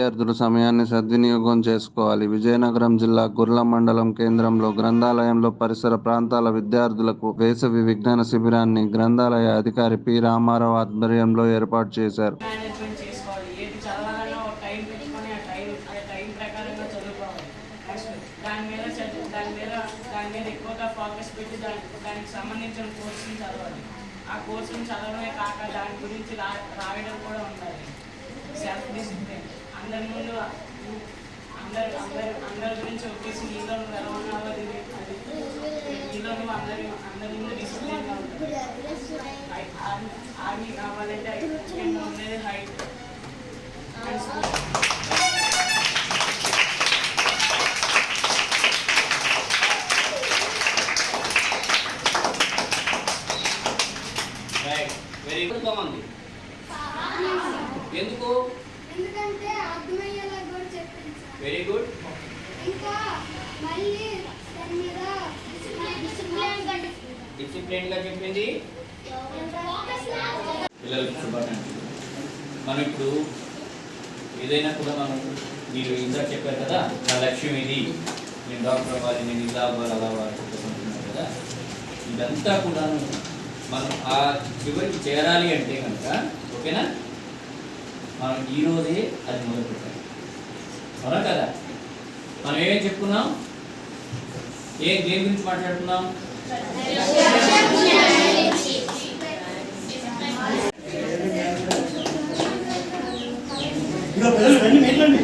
విద్యార్థులు సమయాన్ని సద్వినియోగం చేసుకోవాలి. విజయనగరం జిల్లా గుర్ల మండలం కేంద్రంలో గ్రంథాలయంలో పరిసర ప్రాంతాల విద్యార్థులకు వేసవి విజ్ఞాన శిబిరాన్ని గ్రంథాలయ అధికారి పి. రామారావు ఆధ్వర్యంలో ఏర్పాటు చేశారు. ఆ టైం సంబంధించిన కోర్సుని చదవాలి. ఆ కోర్సుని చదవడమే కాక దాని గురించి రా రాయడం కూడా ఉండాలి. సెల్ఫ్ డిసిప్లిన్ అందరి ముందు అందరు అందరు అందరి గురించి వచ్చేసి నీలో నువ్వు ఎలా ఉన్నావో అది. నీలో నువ్వు అందరి అందరి ముందు డిసిప్లిన్గా ఉంటుంది ఆర్మీ ఆర్మీ కావాలంటే ఉండేది హైట్ వెరీ గుడ్ ఎందుకు? ఎందుకంటే అర్థమయ్యేలా కూడా చెప్పింది వెరీ గుడ్ ఇంకా మళ్ళీ దాని మీద డిసిప్లిన్గా డిసిప్లిన్గా చెప్పింది. ఫోకస్ పిల్లలకు శుభాకాంక్షలు. మనం ఇప్పుడు ఏదైనా కూడా మనం మీరు ఇందాక చెప్పారు కదా నా లక్ష్యం ఇది. నేను డాక్టర్ అవ్వాలి నేను ఇలా అవ్వాలి అలా అవ్వాలి చెప్పేసి కదా. ఇదంతా కూడాను మనం ఆ చివరికి చేరాలి అంటే కనుక ఓకేనా? మనం ఈరోజే అది మొదలు పెట్టాలి అవునా కదా? మనం ఏమేమి చెప్పుకున్నాం? ఏ దేని గురించి మాట్లాడుకున్నాం? ఇంకా ప్రజలు రండి మేట్లండి.